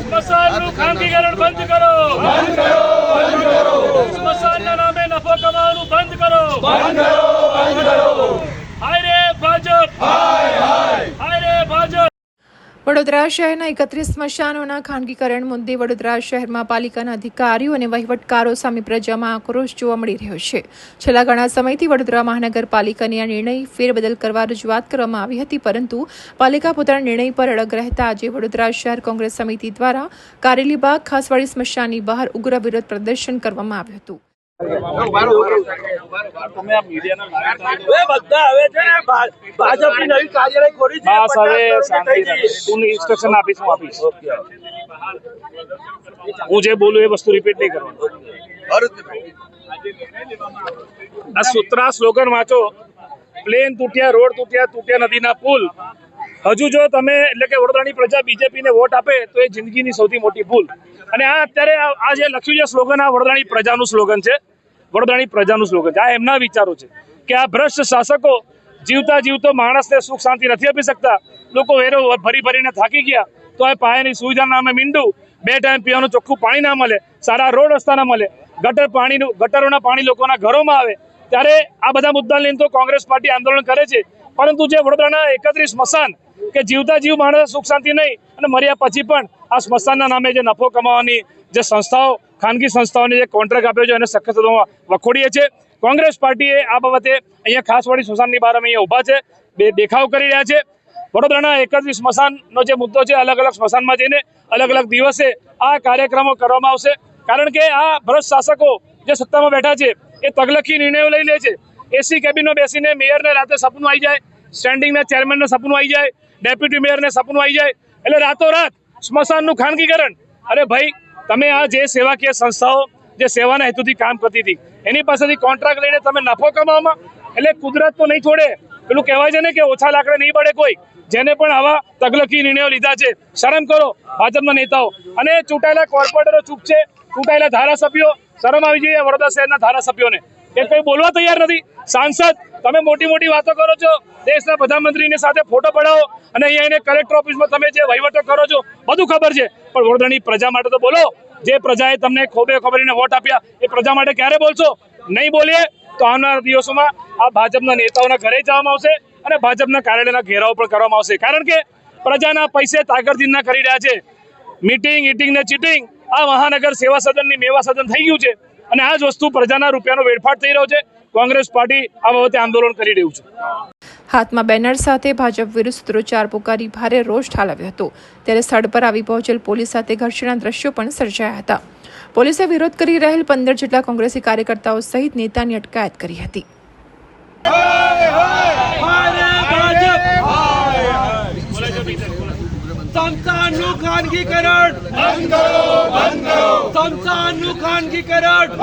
સ્મશાનનું ખાનગીકરણ બંધ કરો. સ્મશાનના નામે નફો કમાવાનું બંધ કરો. હાય રે ભાજપ હાય રે ભાજપ વડોદરા શહેરના એકત્રીસ સ્મશાનોના ખાનગીકરણ મુદ્દે વડોદરા શહેરમાં પાલિકાના અધિકારીઓ અને વહીવટકારો સામે પ્રજામાં આક્રોશ જોવા મળી રહ્યો છે. છેલ્લા ઘણા સમયથી વડોદરા મહાનગરપાલિકાની આ નિર્ણય ફેરબદલ કરવા રજૂઆત કરવામાં આવી હતી, પરંતુ પાલિકા પોતાના નિર્ણય પર અડગ રહેતા આજે વડોદરા શહેર કોંગ્રેસ સમિતિ દ્વારા કારેલીબાગ ખાસવાડી સ્મશાનની બહાર ઉગ્ર વિરોધ પ્રદર્શન કરવામાં આવ્યું હતું. હું જે બોલું એ વસ્તુ રિપીટ નહીં કરવાનું. આ સૂત્રા સ્લોગન વાંચો. પ્લેન તૂટ્યા રોડ તૂટ્યા તૂટ્યા નદીના પુલ. હજુ જો તમે એટલે કે વડોદરાની પ્રજા બીજેપીને વોટ આપે તો એ જિંદગીની સૌથી મોટી ભૂલ. અને આ અત્યારે આ આ જે લખ્યું છે સ્લોગન આ વડોદરાની પ્રજાનું સ્લોગન છે. વડોદરાની પ્રજાનું સ્લોગન છે. આ એમના વિચારો છે કે આ ભ્રષ્ટ શાસકો જીવતા જીવતો માણસને સુખ શાંતિ નથી આપી શકતા. લોકો વેરો ભરી ભરીને થાકી ગયા. તો આ પાયાની સુવિધા નામે મીંડું બે ટાઈમ પીવાનું ચોખ્ખું પાણી ના મળે. સારા રોડ રસ્તા ના મળે. ગટર પાણીનું, ગટરોના પાણી લોકોના ઘરોમાં આવે. ત્યારે આ બધા મુદ્દા લઈને તો કોંગ્રેસ પાર્ટી આંદોલન કરે છે. પરંતુ જે વડોદરાના એકત્રીસ સ્મશાન કે જીવતા જીવ માણસ સુખ શાંતિ નહીં અને મર્યા પછી પણ આ સ્મશાનના નામે જે નફો કમાવાની જે સંસ્થાઓ, ખાનગી સંસ્થાઓને જે કોન્ટ્રાક્ટ આપ્યો છે એને સખત વખોડીએ છીએ. કોંગ્રેસ પાર્ટીએ આ બાબતે અહીંયા ખાસવાડી સ્મશાનની બહાર અમે અહીંયા ઊભા છે. બે દેખાવ કરી રહ્યા છે. વડોદરાના એકત્રીસ સ્મશાનનો જે મુદ્દો છે અલગ અલગ સ્મશાનમાં જઈને અલગ અલગ દિવસે આ કાર્યક્રમો કરવામાં આવશે. કારણ કે આ ભ્રષ્ટ શાસકો જે સત્તામાં બેઠા છે, એ તગલખી નિર્ણયો લઈ લે છે. એસી કેબિનમાં બેસીને મેયરને રાતે સપનું આવી જાય સ્ટેન્ડિંગના ચેરમેનને સપનું આવી જાય ડેપ્યુટી મેયરને સપનું આવી જાય. એટલે રાતોરાત સ્મશાનનું ખાનગીકરણ. અરે ભાઈ તમે આ જે સેવાકીય સંસ્થાઓ, જે સેવાના હેતુથી કામ કરતી હતી, એની પાસેથી કોન્ટ્રાક્ટ લઈને તમે નફો કમાવામાં? એટલે કુદરત તો નહીં છોડે. પેલું કહેવાય છે ને કે ઓછા લાકડે નહીં પડે કોઈ. જેને પણ આવા તગલકી નિર્ણયો લીધા છે. શરમ કરો, ભાજપના નેતાઓ. અને ચૂંટાયેલા કોર્પોરેટરો ચૂપ છે. ચૂંટાયેલા ધારાસભ્યો, શરમ આવી જોઈએ વડોદરા શહેરના ધારાસભ્યોને. એ કંઈ બોલવા તૈયાર નથી. સાંસદ, તમે મોટી મોટી વાતો કરો છો. દેશના પ્રધાનમંત્રીની સાથે ફોટો પડાવો અને અહીંયા એને કલેક્ટર ઓફિસમાં તમે જે વહીવટો કરો છો, બધું ખબર છે. પણ વડોદરાની પ્રજા માટે તો બોલો, જે પ્રજાએ તમને ખોબે ખબરીને વોટ આપ્યા, એ પ્રજા માટે ક્યારે બોલશો? નહીં બોલીએ, તો આવનારા દિવસોમાં આ ભાજપના નેતાઓના ઘરે જવામાં આવશે અને ભાજપના કાર્યાલયના ઘેરાવો પણ કરવામાં આવશે. કારણ કે પ્રજાના પૈસે તાકરદીના કરી રહ્યા છે. મીટિંગ, ઈટિંગ ને ચીટિંગ આ મહાનગર સેવા સદનની મેવા સદન થઈ ગયું છે. અને આ જ વસ્તુ પ્રજાના રૂપિયાનો વેડફાટ થઈ રહ્યો છે. કોંગ્રેસ પાર્ટી આ બાબતે આંદોલન કરી રહ્યું છે. હાથમાં બેનર સાથે ભાજપ વિરુદ્ધ સૂત્રોચ્ચાર પુકારી ભારે રોષ ઠાલવ્યો હતો. ત્યારે સ્થળ પર આવી પહોંચેલ પોલીસ સાથે ઘર્ષણના દ્રશ્યો પણ સર્જાયા હતા. પોલીસે વિરોધ કરી રહેલ પંદર જેટલા કોંગ્રેસી કાર્યકર્તાઓ સહિત નેતાની અટકાયત કરી હતી. હારે ભાજપ સંસ્થાનનું ખાનગીકરણ બંધ કરો બંધ કરો સંસ્થાનનું ખાનગીકરણ